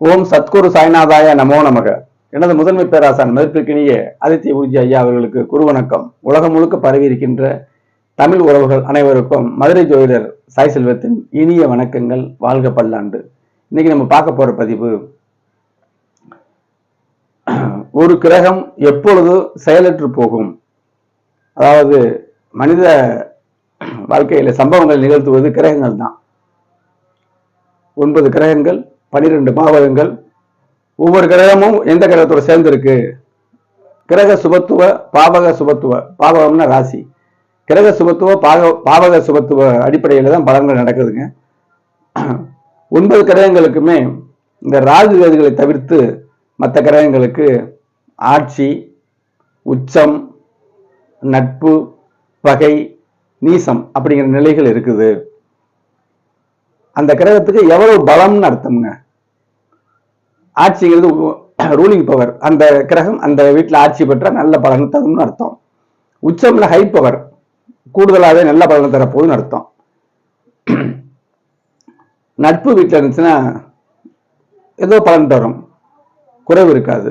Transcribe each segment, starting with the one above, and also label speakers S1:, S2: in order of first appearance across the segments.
S1: ஓம் சத்குரு சாய்நாதாய நமோ நமக. எனது முதன்மை பேராசான் மதிப்பிற்கினிய ஆதித்ய குருஜி ஐயா அவர்களுக்கு குரு வணக்கம் உலகம் முழுக்க பரவி இருக்கின்ற தமிழ் உறவுகள் அனைவருக்கும் மதுரை ஜோதிடர் சாய் செல்வத்தின் இனிய வணக்கங்கள். வாழ்க பல்லாண்டு. இன்னைக்கு நம்ம பார்க்க போற பதிவு ஒரு கிரகம் எப்பொழுது செயலற்று போகும்? அதாவது மனித வாழ்க்கையில சம்பவங்கள் நிகழ்த்துவது கிரகங்கள் தான் ஒன்பது கிரகங்கள் பனிரெண்டு பாவகங்கள் ஒவ்வொரு கிரகமும் எந்த கிரகத்தோட சேர்ந்திருக்கு? கிரக சுபத்துவ பாவக சுபத்துவ பாவகம்னா ராசி. கிரக சுபத்துவ பாக பாவக சுபத்துவ அடிப்படையில் தான் பலன்கள் நடக்குதுங்க. ஒன்பது கிரகங்களுக்குமே இந்த ராகு வேதுகளை தவிர்த்து மற்ற கிரகங்களுக்கு ஆட்சி உச்சம் நட்பு பகை நீசம் அப்படிங்கிற நிலைகள் இருக்குது. அந்த கிரகத்துக்கு எவ்வளவு பலம்னு அர்த்தம்ங்க. ஆட்சிங்கிறது ரூலிங் பவர் அந்த கிரகம் அந்த வீட்டில் ஆட்சி பெற்றால் நல்ல பலன் தரும்னு அர்த்தம். உச்சம்ல ஹை பவர் கூடுதலாகவே நல்ல பலன் தரப்போகுதுன்னு அர்த்தம். நட்பு வீட்டில் இருந்துச்சுன்னா ஏதோ பலன் தரும். குறைவு இருக்காது.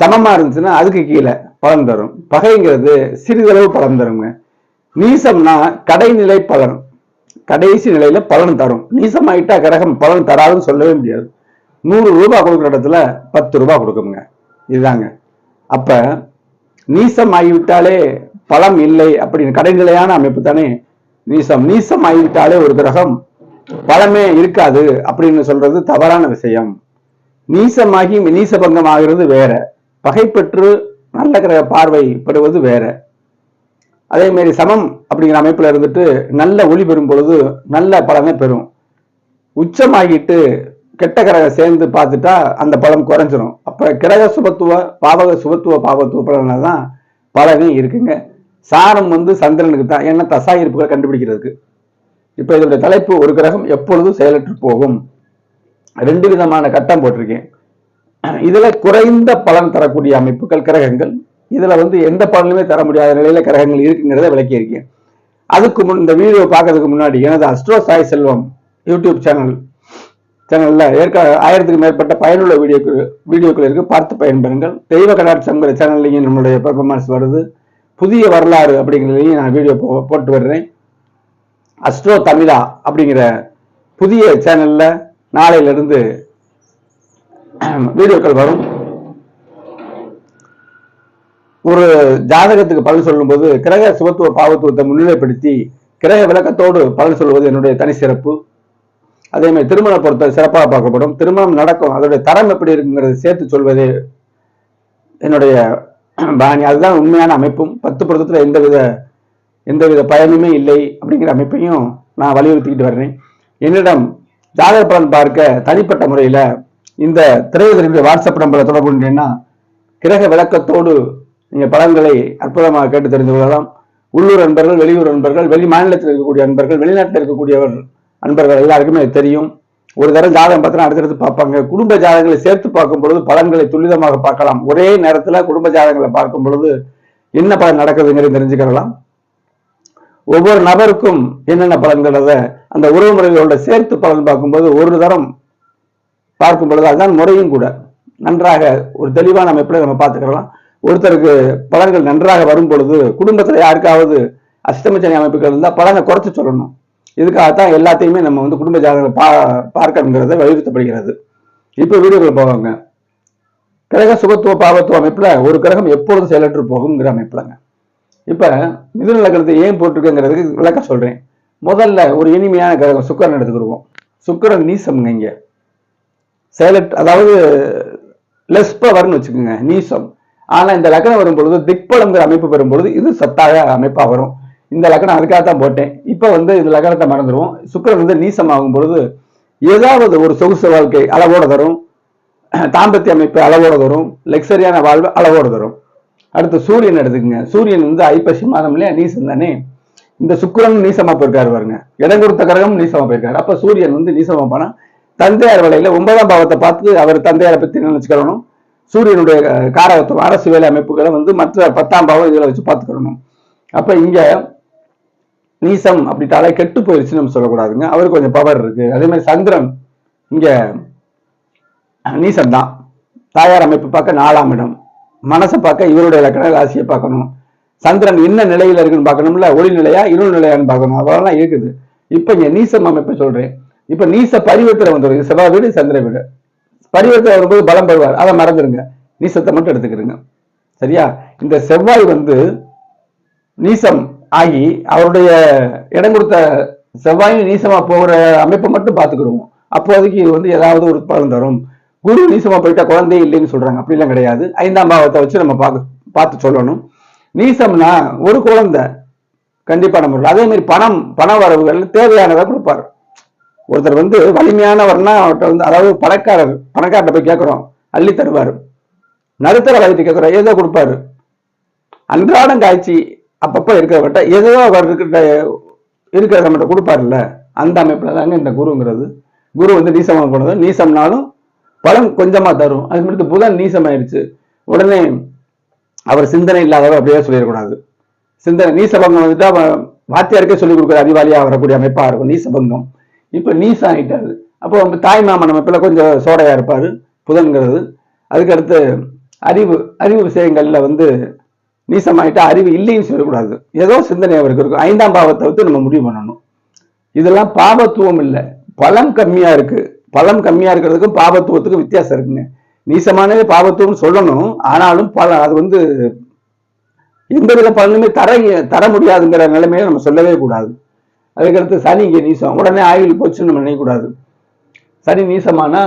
S1: சமமா இருந்துச்சுன்னா அதுக்கு கீழே பலன் தரும். பகைங்கிறது சிறிதளவு பலன் தருங்க. நீசம்னா கடைநிலை பலன். கடைசி நிலையில பலன் தரும். நீசமாயிட்டா கிரகம் பலன் தராதுன்னு சொல்லவே முடியாது. நூறு ரூபாய் கொடுக்குற இடத்துல பத்து ரூபாய் கொடுக்குங்க. இதுதாங்க. அப்ப நீசம் ஆகிவிட்டாலே பலம் இல்லை அப்படின்னு கடைநிலையான அமைப்பு தானே. நீசம் நீசம் ஆகிவிட்டாலே ஒரு கிரகம் பலமே இருக்காது அப்படின்னு சொல்றது தவறான விஷயம். நீசமாகி நீசபங்கம் ஆகிறது வேற. பகைப்பற்று நல்ல கிரக பார்வை பெறுவது வேற. அதே மாதிரி சமம் அப்படிங்கிற அமைப்புல இருந்துட்டு நல்ல ஒளி பெறும் பொழுது நல்ல பலனை பெறும். உச்சமாகிட்டு கெட்ட கிரகம் சேர்ந்து பார்த்துட்டா அந்த பலம் குறைஞ்சிரும். அப்போ கிரக சுபத்துவ பாவக சுபத்துவ பாவத்துவ பலனா தான் பலனே இருக்குங்க. சாரம் வந்து சந்திரனுக்கு தான். ஏன்னா தசா இருப்புகளை கண்டுபிடிக்கிறதுக்கு. இப்போ இதனுடைய தலைப்பு ஒரு கிரகம் எப்பொழுதும் செயலற்று போகும். ரெண்டு விதமான கட்டம் போட்டிருக்கேன். இதில் குறைந்த பலன் தரக்கூடிய அமைப்புகள் கிரகங்கள். இதில் வந்து எந்த பலனுமே தர முடியாத நிலையில் கிரகங்கள் இருக்குங்கிறத விளக்கியிருக்கேன். அதுக்கு முன் இந்த வீடியோ பார்க்கறதுக்கு முன்னாடி எனது astro Sai Selvam YouTube channel சேனலில் ஏற்க ஆயிரத்துக்கு மேற்பட்ட பயனுள்ள வீடியோக்கள் வீடியோக்கள் இருக்குது பார்த்து பயன்பெறுங்கள். தெய்வ கடாட்சங்கிற சேனல்லையும் நம்மளுடைய பெர்ஃபார்மன்ஸ் வருது. புதிய வரலாறு அப்படிங்கிறதையும் நான் வீடியோ போ- போட்டு வர்றேன் அஸ்ட்ரோ தமிழா அப்படிங்கிற புதிய சேனலில் நாளையிலிருந்து வீடியோக்கள் வரும். ஒரு ஜாதகத்துக்கு பலன் சொல்லும்போது கிரக சுபத்துவ பாவத்துவத்தை முன்னிலைப்படுத்தி கிரக விளக்கத்தோடு பலன் சொல்வது என்னுடைய தனி சிறப்பு அதே மாதிரி திருமண பொறுத்த சிறப்பாக பார்க்கப்படும். திருமணம் நடக்கும். அதோடைய தரம் எப்படி இருக்குங்கிறத சேர்த்து சொல்வது என்னுடைய பாணி. அதுதான் உண்மையான அமைப்பும். பத்து பொருத்தத்தில் எந்தவித எந்தவித பயனுமே இல்லை அப்படிங்கிற அமைப்பையும் நான் வலியுறுத்திக்கிட்டு வர்றேன். என்னிடம் ஜாதக பலன் பார்க்க தனிப்பட்ட முறையில் இந்த திரையுதலுடைய வாட்ஸ்அப் நம்பரை தொடர்பு கொண்டீங்கன்னா கிரக விளக்கத்தோடு நீங்கள் பலன்களை அற்புதமாக கேட்டு தெரிந்து கொள்ளலாம். உள்ளூர் அன்பர்கள் வெளியூர் அன்பர்கள் வெளி மாநிலத்தில் இருக்கக்கூடிய அன்பர்கள் வெளிநாட்டில் இருக்கக்கூடியவர் அன்பர்கள் எல்லாருக்குமே தெரியும். ஒரு தரம் ஜாதகம் பார்த்தா அடுத்தடுத்து பார்ப்பாங்க. குடும்ப ஜாதகங்களை சேர்த்து பார்க்கும் பொழுது பலன்களை துல்லிதமாக பார்க்கலாம். ஒரே நேரத்தில் குடும்ப ஜாதகங்களை பார்க்கும் பொழுது என்ன பலன் நடக்குதுங்கிறது தெரிஞ்சுக்கலாம் ஒவ்வொரு நபருக்கும் என்னென்ன பலன்கிறத அந்த உறவு முறைகளோட சேர்த்து பலன் பார்க்கும்போது ஒரு தரம் பார்க்கும் பொழுது அதுதான் முறையும் கூட. நன்றாக ஒரு தெளிவான அமைப்பில் நம்ம பார்த்துக்கலாம். ஒருத்தருக்கு பலன்கள் நன்றாக வரும் பொழுது குடும்பத்தில் யாருக்காவது அஷ்டமச்சனி அமைப்புகள் இருந்தால் பலனை குறைச்சி சொல்லணும். இதுக்காக தான் எல்லாத்தையுமே நம்ம வந்து குடும்ப ஜாதகங்களை பா பார்க்கணுங்கிறத வலியுறுத்தப்படுகிறது. இப்போ வீடியோக்கள் போவாங்க கிரக சுபத்துவ பாவத்துவ அமைப்பில் ஒரு கிரகம் எப்பொழுது செயலற்று போகுங்கிற அமைப்புலங்க. இப்போ மிதுன லக்னத்தை ஏன் போட்டிருக்கேங்கிறதுக்கு விளக்கம் சொல்கிறேன் முதல்ல ஒரு இனிமையான கிரகம் சுக்கரன் எடுத்துக்கிடுவோம். சுக்கிரன் நீசம்ங்க இங்கே. செயலற்று அதாவது லெஸ் பவர்னு வச்சுக்கோங்க நீசம். ஆனால் இந்த லக்னம் வரும் பொழுது திக்பலங்கிற அமைப்பு பெறும் பொழுது இது சத்தாக அமைப்பாக வரும். இந்த லக்னம் அதுக்காக தான் போட்டேன். இப்போ வந்து இந்த லக்னத்தை மறந்துடுவோம். சுக்கரன் வந்து நீசமாகும் பொழுது ஏதாவது ஒரு சொகுசு வாழ்க்கை அளவோட தரும். தாம்பத்திய அமைப்பு அளவோட தரும். லக்ஸரியான வாழ்வு அளவோட தரும். அடுத்து சூரியன் எடுத்துக்கங்க. சூரியன் வந்து ஐப்பசி மாதம் இல்லையா? நீசம் தானே? இந்த சுக்கரன் நீசமா போயிருக்காரு பாருங்க. இடம் கொடுத்த கிரகம் நீசமா போயிருக்காரு. அப்ப சூரியன் வந்து நீசமா போனா தந்தையார் வேலையில ஒன்பதாம் பாவத்தை பார்த்து அவர் தந்தையாரை பத்தி நினைச்சுக்கிறணும் சூரியனுடைய காரகத்துவம் அரசு வேலை அமைப்புகளை வந்து மற்ற பத்தாம் பாவம் இதுல வச்சு பார்த்துக்கிறணும் அப்ப இங்க நீசம் அப்படிட்டாலே கெட்டு போயிருச்சுன்னு நம்ம சொல்லக்கூடாதுங்க. அவருக்கு கொஞ்சம் பவர் இருக்கு. அதே மாதிரி சந்திரன் இங்க நீசம் தான். தாயார் அமைப்பு பார்க்க நாலாம் இடம். மனசை பார்க்க இவருடைய இலக்கண ராசியை பார்க்கணும். சந்திரன் என்ன நிலையில இருக்குன்னு பார்க்கணும்ல? ஒளி நிலையா இருள் நிலையான்னு பார்க்கணும். அதெல்லாம் இருக்குது. இப்ப இங்க நீசம் அமைப்பை சொல்றேன். இப்ப நீச பரிவர்த்தனை வந்துருக்கு செவ்வாய் வீடு சந்திர வீடு. பரிவர்த்தனை வரும்போது பலம் பெறுவார். அதை மறந்துடுங்க நீசத்தை மட்டும் எடுத்துக்கிறீங்க சரியா? இந்த செவ்வாய் வந்து நீசம் ஆகி அவருடைய இடம் கொடுத்த செவ்வாயும் நீசமா போகிற அமைப்பை மட்டும் பார்த்துக்கிடுவோம் அப்போதைக்கு இது வந்து ஏதாவது ஒரு பலன் தரும். குரு நீசமா போயிட்டா குழந்தையே இல்லைன்னு சொல்றாங்க. அப்படிலாம் கிடையாது. ஐந்தாம் பாவத்தை வச்சு நம்ம பார்க்க பார்த்து சொல்லணும். நீசம்னா ஒரு குழந்தை. கண்டிப்பா நம்ம அதே மாதிரி பணம் பண வரவுகள் தேவையானதை கொடுப்பாரு. ஒருத்தர் வந்து வலிமையானவர்னா அவர்கிட்ட வந்து அதாவது பணக்காரர் பணக்காரர்கிட்ட போய் கேட்குறோம் அள்ளி தருவார். நடுத்தர வயது கேட்குறோம் ஏதோ கொடுப்பாரு. அன்றாடம் காய்ச்சி அப்பப்போ இருக்கிறவர்கிட்ட ஏதோ அவர் இருக்கிற இருக்கிற நம்மகிட்ட கொடுப்பாருல்ல அந்த அமைப்பில் தாங்க இந்த குருங்கிறது. குரு வந்து நீசமாக போனது நீசம்னாலும் பலன் கொஞ்சமா தரும். அது மட்டும் புதன் நீசமாயிருச்சு. உடனே அவர் சிந்தனை இல்லாதவர் அப்படியே சொல்லிடக்கூடாது. சிந்தனை நீசபங்கம் வந்துட்டு அவன் வாத்தியாருக்கே சொல்லிக் கொடுக்குற அறிவாளியாக வரக்கூடிய அமைப்பாக இருக்கும் நீசபங்கம். இப்போ நீசம் ஆகிட்டாரு அப்போ நம்ம தாய் மாமன் அமைப்பில் கொஞ்சம் சோடையாக இருப்பார் புதன்கிறது. அதுக்கடுத்து அறிவு அறிவு விஷயங்களில் வந்து நீசமாயிட்டா அறிவு இல்லைன்னு சொல்லக்கூடாது. ஏதோ சிந்தனை அவருக்கு இருக்கும். ஐந்தாம் பாவத்தை வந்து நம்ம முடிவு பண்ணணும். இதெல்லாம் பாவத்துவம் இல்லை. பலம் கம்மியா இருக்கு. பலம் கம்மியா இருக்கிறதுக்கும் பாவத்துவத்துக்கும் வித்தியாசம் இருக்குங்க. நீசமானது பாவத்துவம் சொல்லணும். ஆனாலும் பல அது வந்து எந்த வித பலனுமே தர தர முடியாதுங்கிற நிலைமையை நம்ம சொல்லவே கூடாது. அதுக்கடுத்து சனி இங்கே நீசம். உடனே ஆயுள் போச்சுன்னு நம்ம நினைக்கக்கூடாது. சனி நீசமானா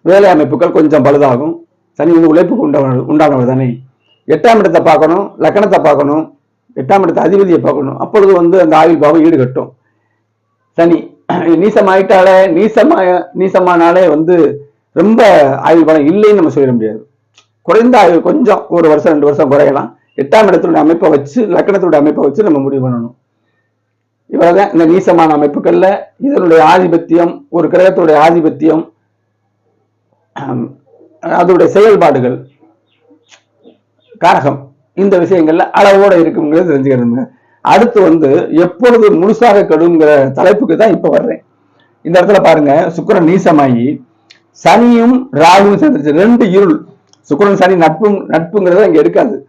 S1: வேலை அமைப்புகள் கொஞ்சம் பழுதாகும். சனி வந்து உழைப்புக்கு உண்டானவர் உண்டானவர் தானே. எட்டாம் இடத்தை பார்க்கணும் லக்கணத்தை பார்க்கணும் எட்டாம் இடத்தை அதிபதியை பார்க்கணும். அப்பொழுது வந்து அந்த ஆயுள் பாவம் ஈடுகட்டும். சனி நீசமாயிட்டாலே நீசமா நீசமானாலே வந்து ரொம்ப ஆயுள் பலம் இல்லைன்னு நம்ம சொல்லிட முடியாது. குறைந்த ஆயுள் கொஞ்சம் ஒரு வருஷம் ரெண்டு வருஷம் குறையலாம். எட்டாம் இடத்துடைய அமைப்பை வச்சு லக்கணத்துடைய அமைப்பை வச்சு நம்ம முடிவு பண்ணணும். இவ்வளவுதான். இந்த நீசமான அமைப்புகள்ல இதனுடைய ஆதிபத்தியம் ஒரு கிரகத்துடைய ஆதிபத்தியம் ஹம், அதோடைய செயல்பாடுகள். காரகம். இந்த விஷயங்கள்ல அளவோட இருக்குங்கிறத தெரிஞ்சுக்கிறதுங்க. அடுத்து வந்து எப்பொழுது முழுசாக கெடுங்கிற தலைப்புக்கு தான் இப்ப வர்றேன். இந்த இடத்துல பாருங்க சுக்கரன் நீசமாகி சனியும் ராகுவும் சேர்ந்துருச்சு. ரெண்டு இருள். சுக்கரன் சனி நட்பும் நட்புங்கிறது இங்க இருக்காது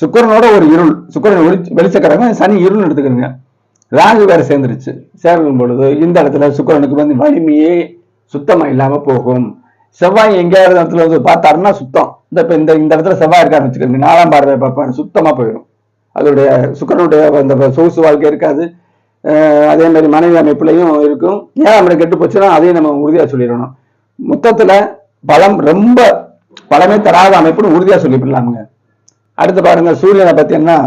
S1: சுக்கரனோட ஒரு இருள். சுக்கரன் வெளிச்ச- வெளிச்சக்கரகம் சனி இருள் எடுத்துக்கிறங்க ராகு வேற சேர்ந்துருச்சு. சேரும் பொழுது இந்த இடத்துல சுக்கரனுக்கு வந்து வலிமையே சுத்தமா இல்லாம போகும். செவ்வாய் எங்கேயாவது இடத்துல வந்து பார்த்தாருன்னா சுத்தம். இந்த இப்போ இந்த இந்த இடத்துல செவ்வாய் இருக்கான்னு வச்சுக்கோங்க. நாலாம் பார்வை பார்ப்பேன் சுத்தமா போயிடும். அதோடைய சுக்கரனுடைய அந்த சொகுசு வாழ்க்கை இருக்காது. அதே மாதிரி மனைவி அமைப்புலையும் இருக்கும். ஏன் நம்மளை கெட்டு போச்சுன்னா அதையும் நம்ம உறுதியா சொல்லிடணும். மொத்தத்துல பலம் ரொம்ப பலமே தராத அமைப்புன்னு உறுதியா சொல்லிவிடலாமுங்க அடுத்து பாருங்க சூரியனை பார்த்தீங்கன்னா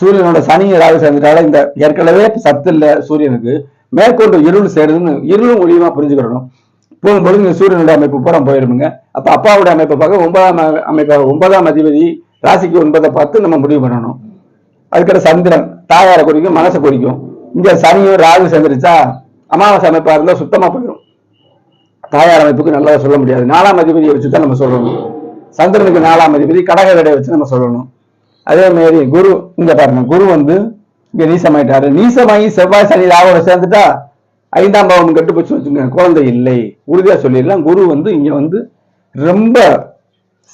S1: சூரியனோட சனி ஏதாவது சேர்ந்துட்டால இந்த ஏற்கனவே சத்து இல்ல சூரியனுக்கு. மேற்கொண்டு இருள் சேருதுன்னு இருளும் ஒளியுமா புரிஞ்சுக்கிறணும். போகும்பொழுது இந்த சூரியனோட அமைப்பு பூரா போயிருமுங்க. அப்ப அப்பாவோட அமைப்பை பார்க்க ஒன்பதாம் அமைப்பாக அமைப்பை ஒன்பதாம் அதிபதி ராசிக்கு ஒன்பதை பார்த்து நம்ம முடிவு பண்ணணும். அதுக்கடுத்து சந்திரன் தாயாரை குறிக்கும் மனசை குறிக்கும். இங்க சனியும் ராகு சந்திரிச்சா அமாவாசை அமைப்பா இருந்தா சுத்தமா போயிடும் தாயார் அமைப்புக்கு நல்லதா சொல்ல முடியாது. நாலாம் அதிபதியை வச்சு தான் நம்ம சொல்லணும். சந்திரனுக்கு நாலாம் அதிபதி கடக விடையை வச்சு நம்ம சொல்லணும். அதே மாதிரி குரு இங்க பாருங்க குரு வந்து இங்க நீசமாயிட்டாரு. நீசமாயி செவ்வாய் சனி ராவோட சேர்ந்துட்டா ஐந்தாம் பாவம் கெட்டு போச்சு வச்சுங்க குழந்தை இல்லை. உறுதியாக சொல்லிடலாம். குரு வந்து இங்கே வந்து ரொம்ப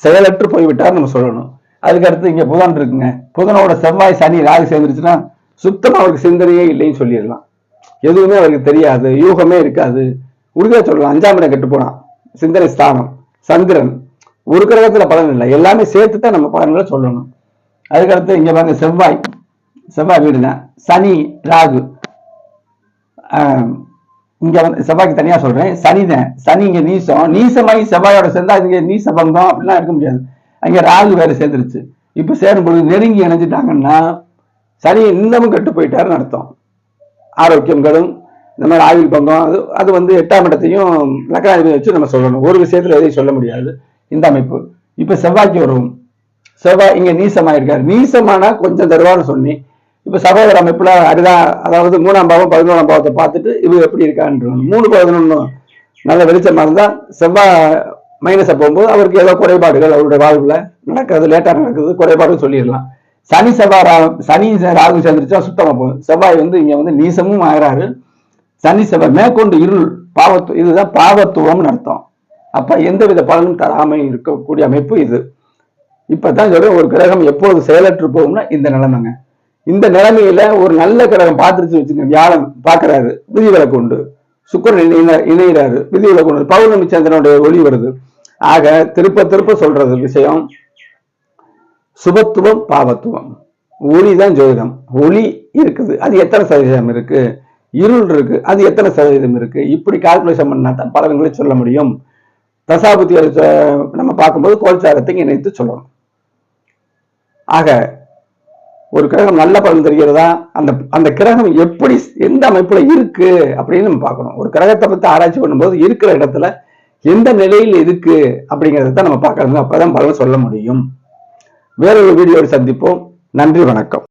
S1: செயலற்று போய்விட்டார் நம்ம சொல்லணும். அதுக்கு அடுத்து இங்கே புதன் இருக்குங்க. புதனோட செவ்வாய் சனி ராகு சேர்ந்துருச்சுன்னா சுத்தமாக அவருக்கு சிந்தனையே இல்லைன்னு சொல்லிடலாம். எதுவுமே அவருக்கு தெரியாது. யூகமே இருக்காது. உறுதியாக சொல்லலாம். அஞ்சாம் இடம் கெட்டு போனான். சிந்தனை ஸ்தானம். சந்திரன். ஒரு கிரகத்தில் பலன் இல்லை. எல்லாமே சேர்த்து தான் நம்ம பலன்களை சொல்லணும். அதுக்கடுத்து இங்கே பாருங்க செவ்வாய். செவ்வாய் வீடுங்க சனி ராகு. இங்க வந்து செவ்வாய்க்கு தனியா சொல்றேன். சனிதான் சனி இங்க நீசம். நீசமாகி செவ்வாயோட சேர்ந்தா இங்க நீச பங்கம் அப்படிலாம் இருக்க முடியாது. அங்க ராகு வேற சேர்ந்துருச்சு. இப்ப சேரும் பொழுது நெருங்கி இணைஞ்சிட்டாங்கன்னா சனி இன்னமும் கெட்டு போயிட்டாருன்னு அர்த்தம். ஆரோக்கியங்களும் இந்த மாதிரி ஆயுள் பங்கம் அது அது வந்து எட்டாம் இடத்தையும் லக்கணாதிபதி வச்சு நம்ம சொல்லணும். ஒரு விஷயத்துல எதையும் சொல்ல முடியாது. இந்த அமைப்பு. இப்ப செவ்வாய்க்கு வரும். செவ்வாய் இங்க நீசமாயிருக்காரு. நீசமானா கொஞ்சம் தருவான்னு சொன்னி இப்போ சகோதர அமைப்பில் அதுதான் அதாவது மூணாம் பாவம் பதினோராம் பாவத்தை பார்த்துட்டு இது எப்படி இருக்கான்னு மூணு பதினொன்னு நல்ல வெளிச்சமாக இருந்தால் செவ்வாய் மைனஸை போகும்போது அவருக்கு ஏதோ குறைபாடுகள் அவருடைய வாழ்வில் நடக்கிறது லேட்டாக நடக்கிறது குறைபாடுன்னு சொல்லிடலாம். சனி செவ்வாய் ரா- சனி ராகு சேர்ந்துருச்சா சுத்தமாக போகும் செவ்வாய் வந்து இங்கே வந்து நீசமும் ஆகிறாரு சனி செவ்வாய் மேற்கொண்டு இருள் பாவத்து இதுதான் பாவத்துவம்னு அர்த்தம். அப்போ எந்தவித பலனும் தராமல் இருக்கக்கூடிய அமைப்பு இது. இப்பதான் சொல்றேன் ஒரு கிரகம் எப்பொழுது செயலற்று போகும்னா இந்த நிலைமைங்க. இந்த நிலைமையில ஒரு நல்ல கிரகம் பார்த்துருச்சு வச்சுங்க வியாழன் பார்க்கறாரு விதிவிலக்கு கொண்டு சுக்கரன் இணை இணைகிறாரு விதிவிலக்கு கொண்டு பௌர்ணமி சந்திரனுடைய ஒளி வருது. ஆக திருப்ப திருப்ப சொல்றது விஷயம் சுபத்துவம் பாவத்துவம். ஒளி தான் ஜோதிடம். ஒளி இருக்குது. அது எத்தனை சதவீதம் இருக்கு? இருள் இருக்கு. அது எத்தனை சதவீதம் இருக்கு? இப்படி கால்குலேஷன் பண்ணா தான் பலன்களை சொல்ல முடியும். தசாபுத்தியை நம்ம பார்க்கும்போது கோல்சாரத்தை இணைத்து சொல்லணும். ஆக ஒரு கிரகம் நல்ல பலன் தெரிகிறதா? அந்த அந்த கிரகம் எப்படி எந்த அமைப்புல இருக்கு அப்படின்னு நம்ம பார்க்கணும். ஒரு கிரகத்தை பத்தி ஆராய்ச்சி பண்ணும்போது இருக்கிற இடத்துல எந்த நிலையில் இருக்கு அப்படிங்கிறத தான் நம்ம பார்க்கணும் அப்பதான் பலன் சொல்ல முடியும். வேறொரு வீடியோவில் சந்திப்போம். நன்றி வணக்கம்.